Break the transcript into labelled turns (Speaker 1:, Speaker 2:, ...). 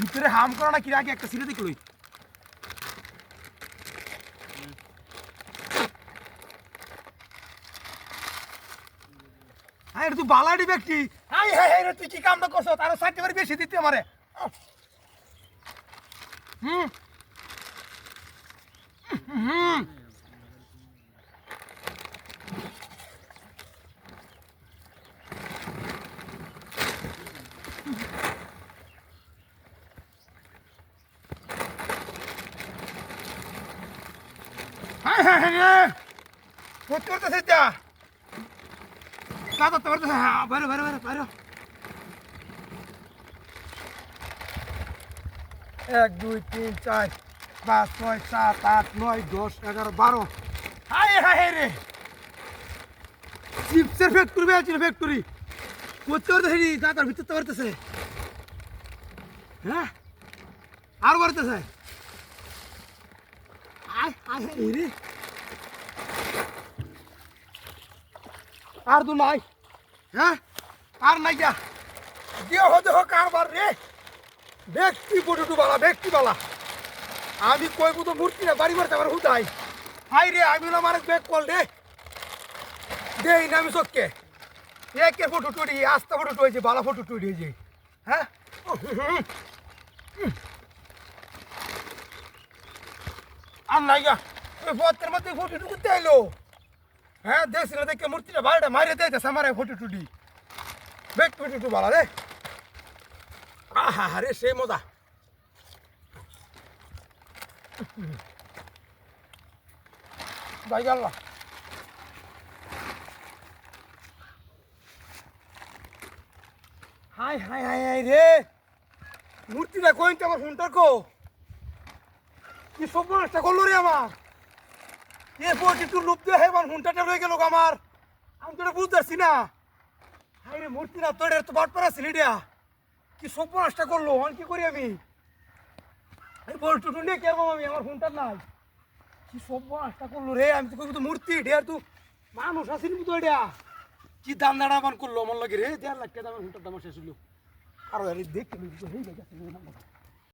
Speaker 1: ভিতরে হাম করো না কিরা আগে একটা সিরে দেখলই হ্যাঁ তুই বালাডি ব্যক্তি হাই হাই হাই তুই কি কামটা করছো তারও ষাট টাকার বেশি দিতে আমারে হুম হুম হ্যাঁ এক দুই তিন চার পাঁচ ছয় সাত আট নয় দশ এগারো বারো হায় হায় রে চিপসের ফ্যাক্টরি বেড়েছিল ফ্যাক্টরি করতে পারতেছে নি দাঁতার ভিতর তো পারতেছে হ্যাঁ আর পারতেছে আর দু নাই হ্যাঁ আর নাই যা দেহ দেহ কারবার রে ব্যক্তি বুটুটু বালা ব্যক্তি বালা আমি কইব তো মূর্তি না বাড়ি মারতে আমার হুদাই হাই রে আমি না মানে ব্যাগ কল রে দেই না আমি সত্যি একে ফটো টুড়ি আস্তা ফটো টুয়েছে বালা ফটো টুড়িয়েছে হ্যাঁ আর নাই ওই পথের মধ্যে ফটো টুকুতে হ্যাঁ দেখছি না দেখে মূর্তিটা বাড়িটা মারিয়ে দিয়েছে আমার ফটো টুটি বেগ ফটো টু বাড়া রে আহা আরে সে মজা যাই গেল হাই হাই হাই হাই রে মূর্তিটা কইতে আমার ফোনটা কো কি সব করলো রে আমার এরপর একটু লোভ দিয়ে হেবান হুনটাটা রয়ে গেল আমার আমি তো বুঝতে পারছি না হাই রে মূর্তি না তোর তো বাট পারা সিলিডিয়া কি সব করলো অন কি করি আমি এই বল টুটু নিয়ে কেমন আমি আমার ফোনটা নাই কি সব করলো রে আমি তো কবি তো মূর্তি ডেয়ার তুই মানুষ আসিনি তো কি দাম দাঁড়া বান করলো আমার লাগে রে দেড় লাখ টাকা আমার হুনটার দাম শেষ হলো আরো দেখ